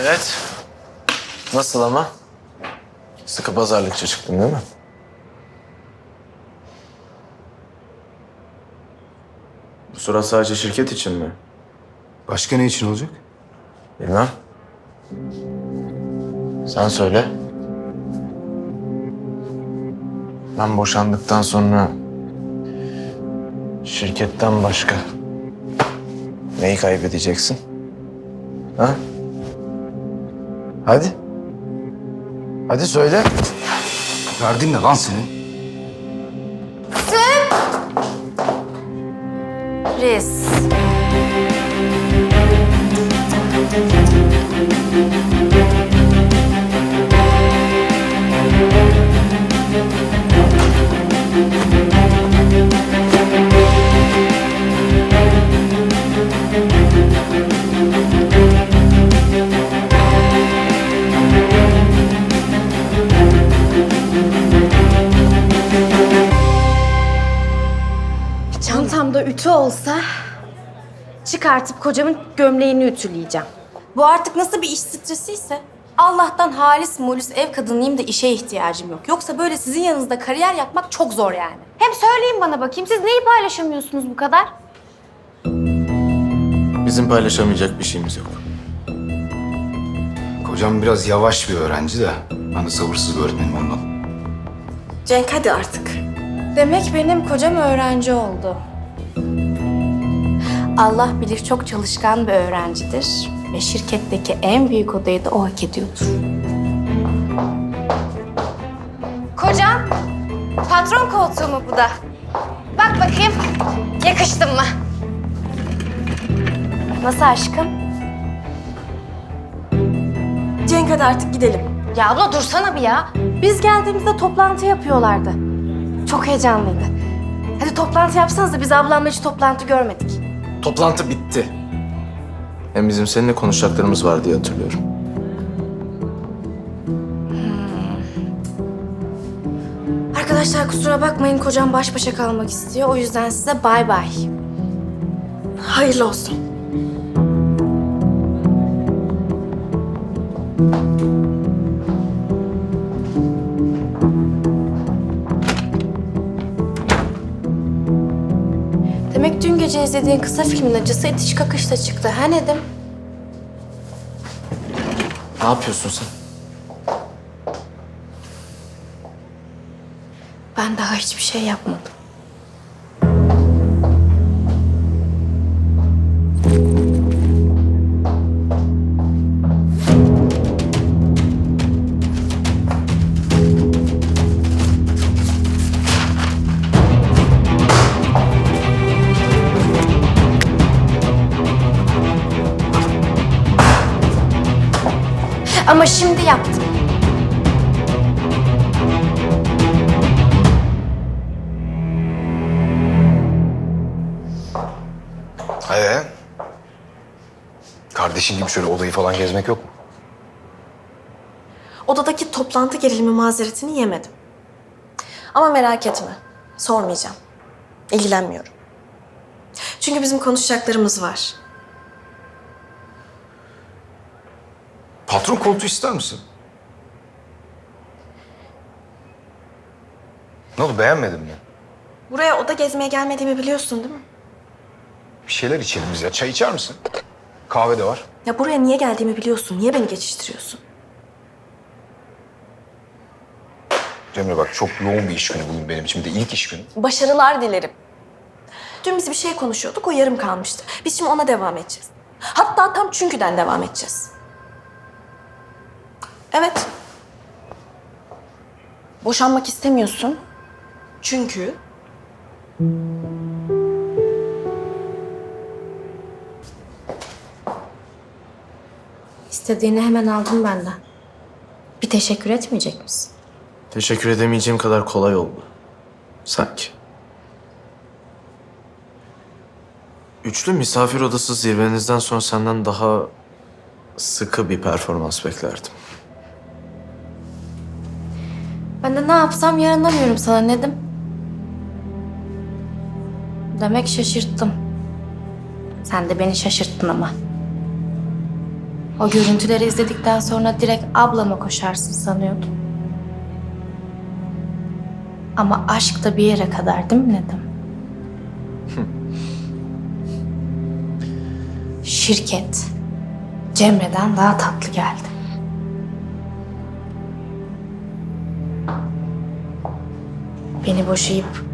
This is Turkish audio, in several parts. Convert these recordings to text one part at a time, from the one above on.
Evet. Nasıl ama? Sıkı pazarlıkçı çıktın değil mi? Bu surat sadece şirket için mi? Başka ne için olacak? Bilmem. Sen söyle. Ben boşandıktan sonra şirketten başka neyi kaybedeceksin? Ha? Hadi. Hadi söyle. Derdin ne lan senin? Riz. Çıkartıp kocamın gömleğini ütüleyeceğim. Bu artık nasıl bir iş stresiyse Allah'tan halis mulis ev kadınıyım da işe ihtiyacım yok. Yoksa böyle sizin yanınızda kariyer yapmak çok zor yani. Hem söyleyin bana bakayım siz neyi paylaşamıyorsunuz bu kadar? Bizim paylaşamayacak bir şeyimiz yok. Kocam biraz yavaş bir öğrenci de. Ben de sabırsız bir öğretmenim ondan. Cenk hadi artık. Demek benim kocam öğrenci oldu. Allah bilir çok çalışkan bir öğrencidir ve şirketteki en büyük odayı da o hak ediyordur. Kocam, patron koltuğu mu bu da? Bak bakayım, yakıştın mı? Nasıl aşkım? Cenk hadi artık gidelim. Ya abla dursana bir ya. Biz geldiğimizde toplantı yapıyorlardı. Çok heyecanlıydı. Hadi toplantı yapsanız da biz ablamla hiç toplantı görmedik. Toplantı bitti. Hem bizim seninle konuşacaklarımız var diye hatırlıyorum. Arkadaşlar kusura bakmayın kocam baş başa kalmak istiyor. O yüzden size bay bay. Hayırlı olsun. Gece izlediğin kısa filmin acısı itiş kakışta çıktı. Ha Nedim? Ne yapıyorsun sen? Ben daha hiçbir şey yapmadım. Şimdi yaptım. Ee? Kardeşin gibi şöyle odayı falan gezmek yok mu? Odadaki toplantı gerilimi mazeretini yemedim. Ama merak etme. Sormayacağım. İlgilenmiyorum. Çünkü bizim konuşacaklarımız var. Patron koltuğu ister misin? Ne oldu beğenmedin mi? Buraya oda gezmeye gelmediğimi biliyorsun değil mi? Bir şeyler içelim biz ya. Çay içer misin? Kahve de var. Ya buraya niye geldiğimi biliyorsun. Niye beni geçiştiriyorsun? Cemre bak çok yoğun bir iş günü bugün benim için. Bir de ilk iş günü. Başarılar dilerim. Dün biz bir şey konuşuyorduk, o yarım kalmıştı. Biz şimdi ona devam edeceğiz. Hatta tam çünküden devam edeceğiz. Evet. Boşanmak istemiyorsun. Çünkü... İstediğini hemen aldın benden. Bir teşekkür etmeyecek misin? Teşekkür edemeyeceğim kadar kolay oldu. Sanki. Üçlü misafir odası zirvenizden sonra senden daha sıkı bir performans beklerdim. Ben de ne yapsam yaranamıyorum sana Nedim. Demek şaşırttım. Sen de beni şaşırttın ama. O görüntüleri izledikten sonra direkt ablama koşarsın sanıyordum. Ama aşk da bir yere kadar değil mi Nedim? Şirket Cemre'den daha tatlı geldi. Beni boşayıp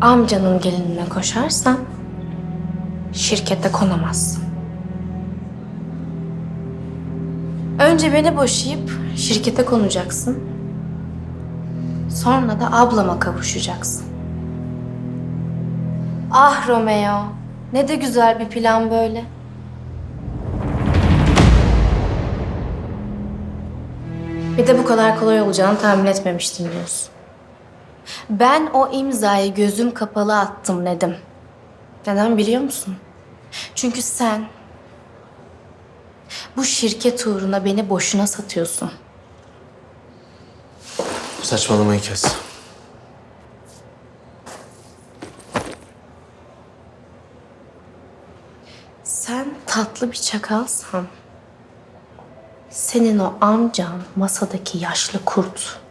amcanın gelinine koşarsan şirkete konamazsın. Önce beni boşayıp şirkete konacaksın. Sonra da ablama kavuşacaksın. Ah Romeo, ne de güzel bir plan böyle. Bir de bu kadar kolay olacağını tahmin etmemiştim diyorsun. Ben o imzayı gözüm kapalı attım Nedim. Neden biliyor musun? Çünkü sen bu şirket uğruna beni boşuna satıyorsun. Saçmalamayı kes. Sen tatlı bir çakalsan senin o amcan masadaki yaşlı kurt.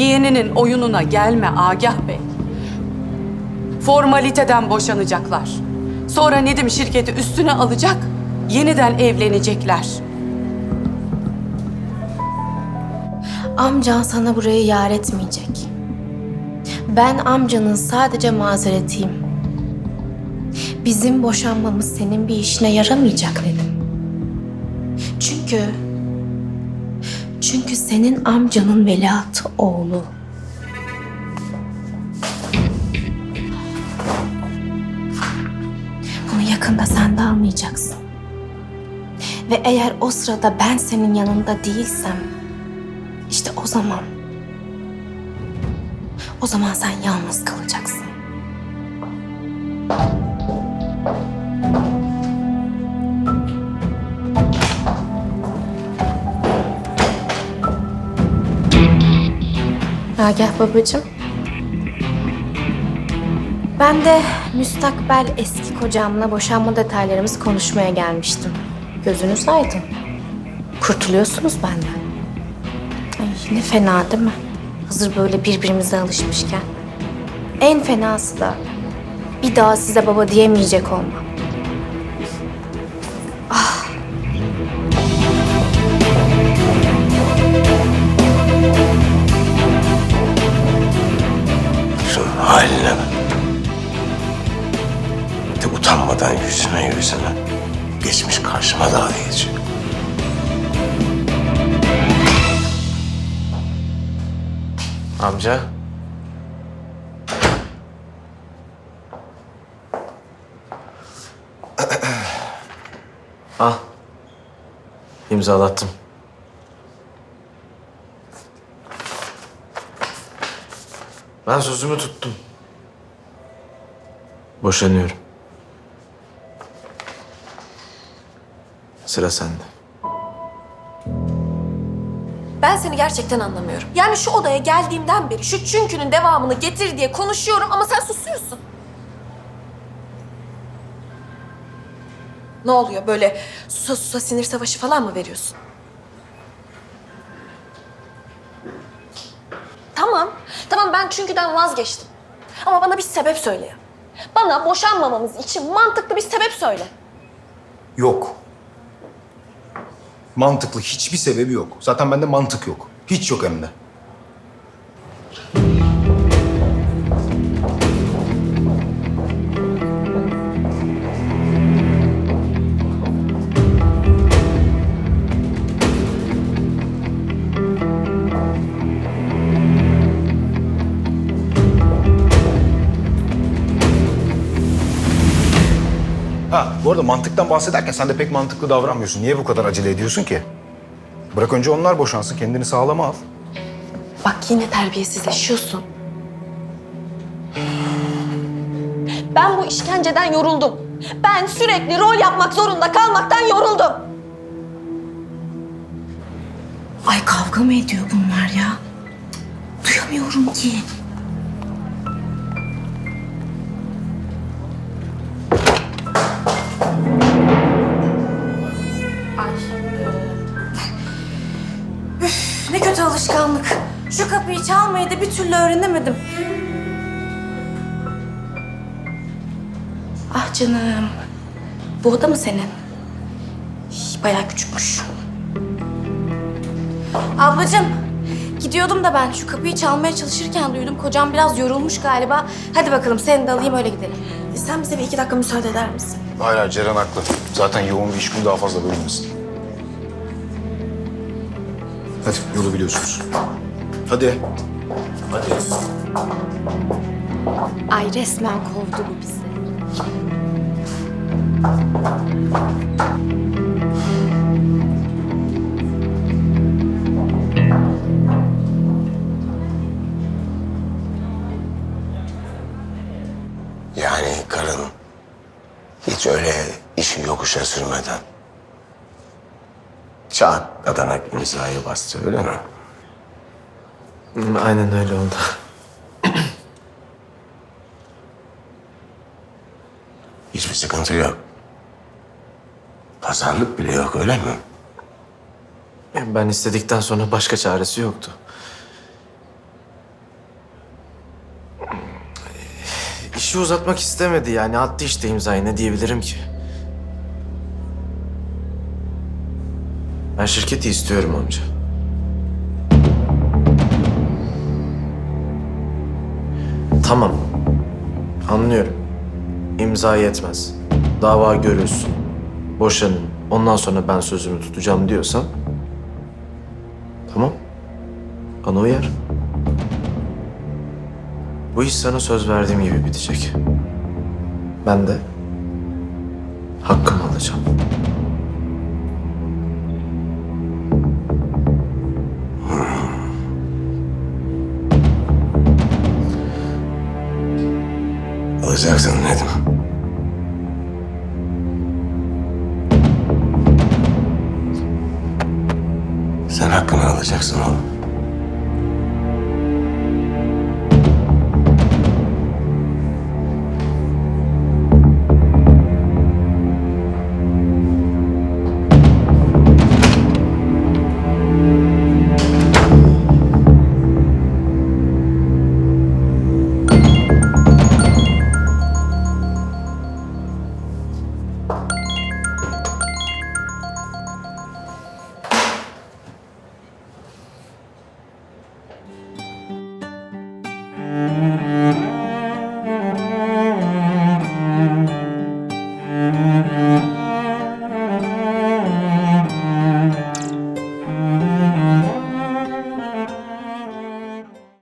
Yeğeninin oyununa gelme Agah Bey. Formaliteden boşanacaklar. Sonra Nedim şirketi üstüne alacak, yeniden evlenecekler. Amcan sana burayı yar etmeyecek. Ben amcanın sadece mazeretiyim. Bizim boşanmamız senin bir işine yaramayacak dedim. Çünkü... Çünkü senin amcanın veliahtı oğlu. Bunu yakında sen de anlayacaksın. Ve eğer o sırada ben senin yanında değilsem işte o zaman o zaman sen yalnız kalacaksın. Agah babacığım. Ben de müstakbel eski kocamla boşanma detaylarımızı konuşmaya gelmiştim. Gözünüz aydın. Kurtuluyorsunuz benden. Ay ne fena değil mi? Hazır böyle birbirimize alışmışken. En fenası da bir daha size baba diyemeyecek olmam. Haline bak. De utanmadan yüzüme yüzüme geçmiş karşıma dalga geçiyor. Amca. Al. İmzalattım. Ben sözümü tuttum. Boşanıyorum. Sıra sende. Ben seni gerçekten anlamıyorum. Yani şu odaya geldiğimden beri şu çünkünün devamını getir diye konuşuyorum ama sen susuyorsun. Ne oluyor böyle susa susa sinir savaşı falan mı veriyorsun? Tamam, tamam ben çünküden vazgeçtim. Ama bana bir sebep söyle ya. Bana boşanmamamız için mantıklı bir sebep söyle. Yok. Mantıklı hiçbir sebebi yok. Zaten bende mantık yok. Hiç yok hem de. Ha, bu arada mantıktan bahsederken sen de pek mantıklı davranmıyorsun. Niye bu kadar acele ediyorsun ki? Bırak önce onlar boşansın, kendini sağlama al. Bak yine terbiyesizleşiyorsun. Ben bu işkenceden yoruldum. Ben sürekli rol yapmak zorunda kalmaktan yoruldum. Ay kavga mı ediyor bunlar ya? Çıkamıyorum ki. Şu kapıyı çalmayı da bir türlü öğrenemedim. Ah canım. Bu oda mı senin? Hii, Bayağı küçükmüş. Ablacığım, gidiyordum da ben şu kapıyı çalmaya çalışırken duydum. Kocam biraz yorulmuş galiba. Hadi bakalım seni de alayım öyle gidelim. Sen bize bir iki dakika müsaade eder misin? Hala Ceren haklı. Zaten yoğun bir iş günü daha fazla bölünmesin. Hadi yolu biliyorsunuz. Hadi. Hadi. Ay resmen kovdu bu bizi. Yani karın hiç öyle işi yokuşa sürmeden çat kadanak imzayı bastı öyle mi? Aynen öyle oldu. Hiçbir sıkıntı yok. Pazarlık bile yok öyle mi? Ben istedikten sonra başka çaresi yoktu. İşi uzatmak istemedi yani attı işte imzayı ne diyebilirim ki? Ben şirketi istiyorum amca. Tamam. Anlıyorum. İmza yetmez. Dava görülsün. Boşanın. Ondan sonra ben sözümü tutacağım diyorsan Tamam. Bana uyar. Bu iş sana söz verdiğim gibi bitecek. Ben de hakkımı alacağım. Alacaksın dedim. Sen hakkını alacaksın oğlum.